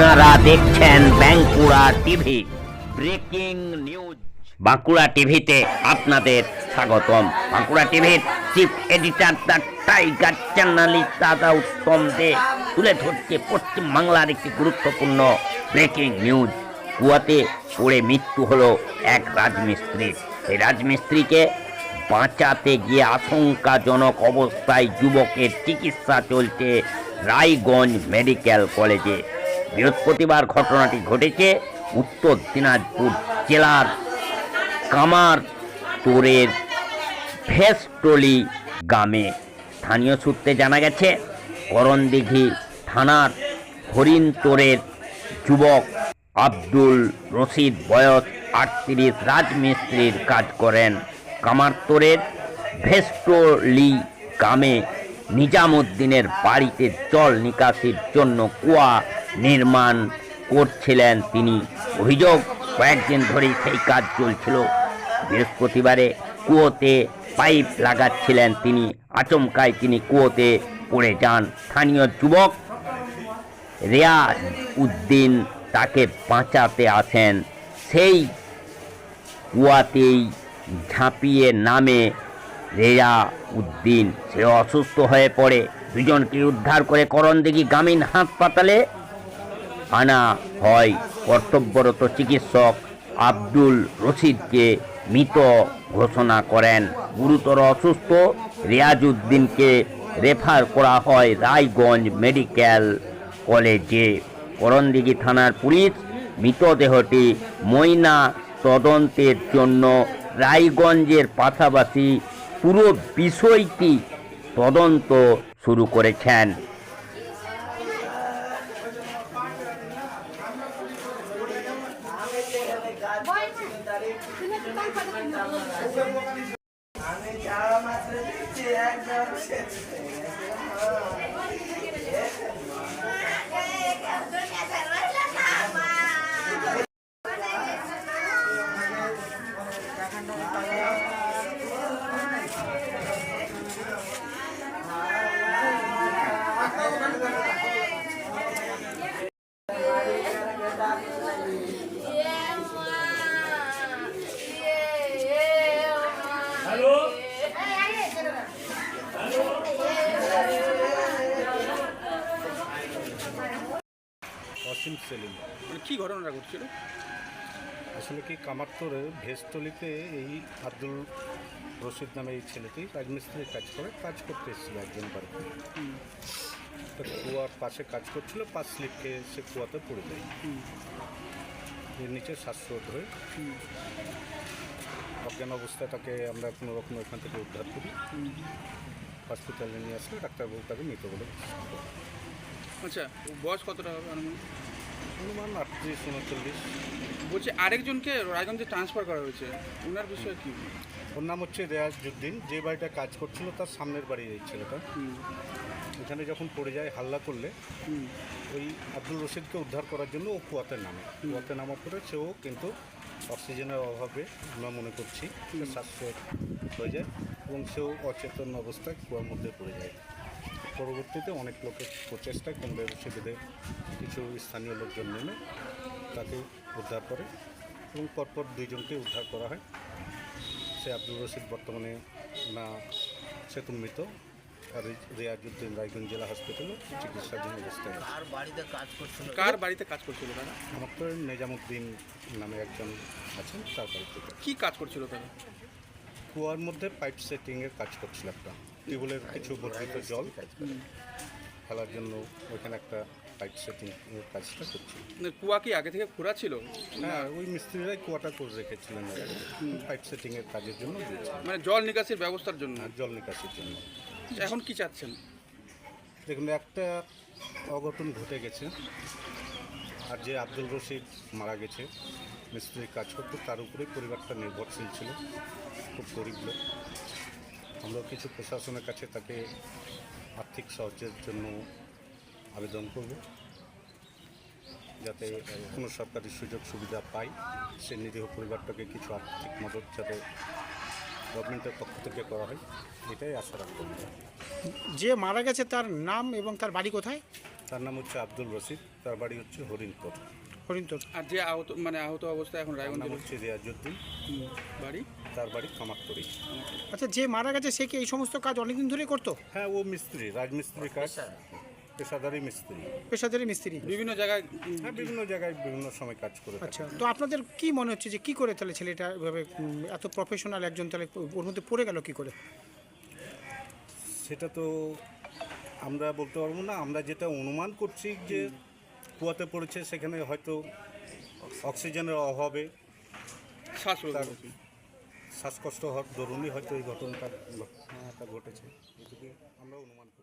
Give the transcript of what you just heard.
আপনারা দেখছেন Bankura TV, breaking news. Bankura টিভিতে আপনাদের স্বাগতম। বাঁকুড়া টিভির chief editor the tiger journalist দাদা উত্তম দে তুলে ধরছে পশ্চিম বাংলার একটি গুরুত্বপূর্ণ ব্রেকিং নিউজ। কুয়াতে পড়ে মৃত্যু হলো এক রাজমিস্ত্রির এই রাজমিস্ত্রিকে বাঁচাতে গিয়ে আশঙ্কাজনক অবস্থায় যুবকের চিকিৎসা চলছে রায়গঞ্জ মেডিকেল কলেজে। বৃহস্পতিবার ঘটনাটি ঘটেছে উত্তর দিনাজপুর জেলার কামার তোরের ভেস্টলি গ্রামে। স্থানীয় সূত্রে জানা গেছে, করণদিঘি থানার হরিণতোরের যুবক আব্দুল রশিদ বয়স আটত্রিশ, রাজমিস্ত্রির কাজ করেন। কামারতোরের ভেস্টলি গ্রামে নিজামুদ্দিনের বাড়িতে জল নিকাশির জন্য কুয়া নির্মাণ করছিলেন তিনি। অভিযোগ, কয়েকদিন ধরেই সেই কাজ চলছিল। বৃহস্পতিবারে কুয়োতে পাইপ লাগাচ্ছিলেন তিনি। আচমকায় তিনি কুয়োতে পড়ে যান। স্থানীয় যুবক রেয়াজ উদ্দিন তাকে বাঁচাতে আসেন। সেই কুয়াতেই ঝাঁপিয়ে নামে রেয়া উদ্দিন। সে অসুস্থ হয়ে পড়ে। দুজনকে উদ্ধার করে করণদিঘি গ্রামীণ হাসপাতালে আনা হয়। কর্তব্যরত চিকিৎসক আব্দুল রশিদকে মৃত ঘোষণা করেন। গুরুতর অসুস্থ রিয়াজউদ্দিনকে রেফার করা হয় রায়গঞ্জ মেডিকেল কলেজে। করণদিঘি থানার পুলিশ মৃতদেহটি ময়না তদন্তের জন্য রায়গঞ্জের পাশাপাশি পুরো বিষয়টি তদন্ত শুরু করেছেন। আমি যাওয়া মাত্র দেখছি একদম অসীম সেলিম। মানে কি ঘটনাটা ঘটছিল? আসলে কি কামারতোরের ভেস্টলিতে এই আব্দুল রশিদ নামে এই ছেলেটি রাজমিস্ত্রির কাজ করে কাজ করতে এসেছিল একজন বাড়িতে। তো কুয়ার পাশে কাজ করছিল পাঁচ স্লিপ খেয়ে সে কুয়াতে পড়ে যায়। এর নিচে শ্বাসরোধ হয়ে অজ্ঞান অবস্থায় তাকে আমরা কোনো রকম এখান থেকে উদ্ধার করি। হসপিটালে নিয়ে আসলে ডাক্তারবাবু তাকে মৃত বলে। আচ্ছা বয়স কতটা হবে অনুমান আটত্রিশ উনচল্লিশ। বলছি আরেকজনকে রায়গঞ্জে ট্রান্সফার করা হয়েছে। ওনার বিষয়ে কি? ওর নাম হচ্ছে রেয়াজুদ্দিন যে বাড়িটা কাজ করছিল তার সামনের বাড়ি এই ছেলেটা। এখানে যখন পড়ে যায় হাল্লা করলে ওই আব্দুল রশিদকে উদ্ধার করার জন্য ও কুয়াতে নামে। কুয়াতে নামার পরে সেও কিন্তু অক্সিজেনের অভাবে আমরা মনে করছি শ্বাসরোধ হয়ে যায় এবং সেও অচেতন অবস্থায় কুয়ার মধ্যে পড়ে যায়। পরবর্তীতে অনেক লোকের প্রচেষ্টায় কমবে রশিদে কিছু স্থানীয় লোকজন নেমে তাকে উদ্ধার করে এবং পরপর দুইজনকে উদ্ধার করা হয়। সে আব্দুল রশিদ বর্তমানে না সেতু মৃত। আর রায়গঞ্জ জেলা হসপিটালে চিকিৎসাধীন অবস্থায় আছে। কার বাড়িতে কাজ করছিল? তারা? আমার তো নেজামুদ্দিন নামে একজন আছেন তার বাড়িতে কি কাজ করছিল তারা? কুয়ার মধ্যে পাইপ সেটিংয়ের কাজ করছিল একটা। টিউবওয়েলের কিছু বর্ধিত জল ফেলার জন্য ওইখানে একটা পাইপ সেটিং এর কাজটা করছিল। মানে কুয়া কি আগে থেকে খোঁড়া ছিল? হ্যাঁ ওই মিস্ত্রিরাই কুয়াটা করে রেখেছিলেন পাইপ সেটিংয়ের কাজের জন্য দিয়েছিলেন। মানে জল নিকাশির ব্যবস্থার জন্য? আর জল নিকাশির জন্য। এখন কি চাচ্ছেন? দেখুন, একটা অঘটন ঘটে গেছে। আর যে আব্দুল রশিদ মারা গেছে, মিস্ত্রির কাজ করতো, তার উপরে পরিবারটা নির্ভরশীল ছিল, খুব গরিব লোক। আমরা কিছু প্রশাসনের কাছে তাকে আর্থিক সাহায্যের জন্য আবেদন করব, যাতে কোনো সরকারি সুযোগ সুবিধা পাই সে নিরীহ পরিবারটাকে কিছু আর্থিক মদত যাতে গভর্নমেন্টের পক্ষ থেকে করা হয় এটাই আশা রাখব। যে মারা গেছে তার নাম এবং তার বাড়ি কোথায়? তার নাম হচ্ছে আব্দুল রশিদ তার বাড়ি হচ্ছে হরিণপুর হরিন্তর আর যে আহত মানে আহত অবস্থায় এখন রায়গঞ্জ হচ্ছে রিয়াজুদ্দিন বাড়ি? তার বাড়ি কামাকতরি আচ্ছা যে মারা গেছে সে কি এই সমস্ত কাজ অনেকদিন ধরেই করতো? হ্যাঁ ও মিস্ত্রি রাজমিস্ত্রি কাজ। পেশাদারি মিস্ত্রি। পেশাদারি মিস্ত্রি? বিভিন্ন জায়গায় হ্যাঁ বিভিন্ন জায়গায় বিভিন্ন সময় কাজ করে আচ্ছা তো আপনাদের কি মনে হচ্ছে যে কি করে তাহলে ছেলেটা এভাবে এত প্রফেশনাল একজন তাহলে ওর মধ্যে পড়ে গেল কি করে? সেটা তো আমরা বলতে পারব না। আমরা যেটা অনুমান করছি যে কুয়াতে পড়েছে সেখানে হয়তো অক্সিজেনের অভাবে তার শ্বাসকষ্ট হওয়ার দরুনই হয়তো এই ঘটনাটা ঘটনাটা ঘটেছে। এটুকু আমরা অনুমান করি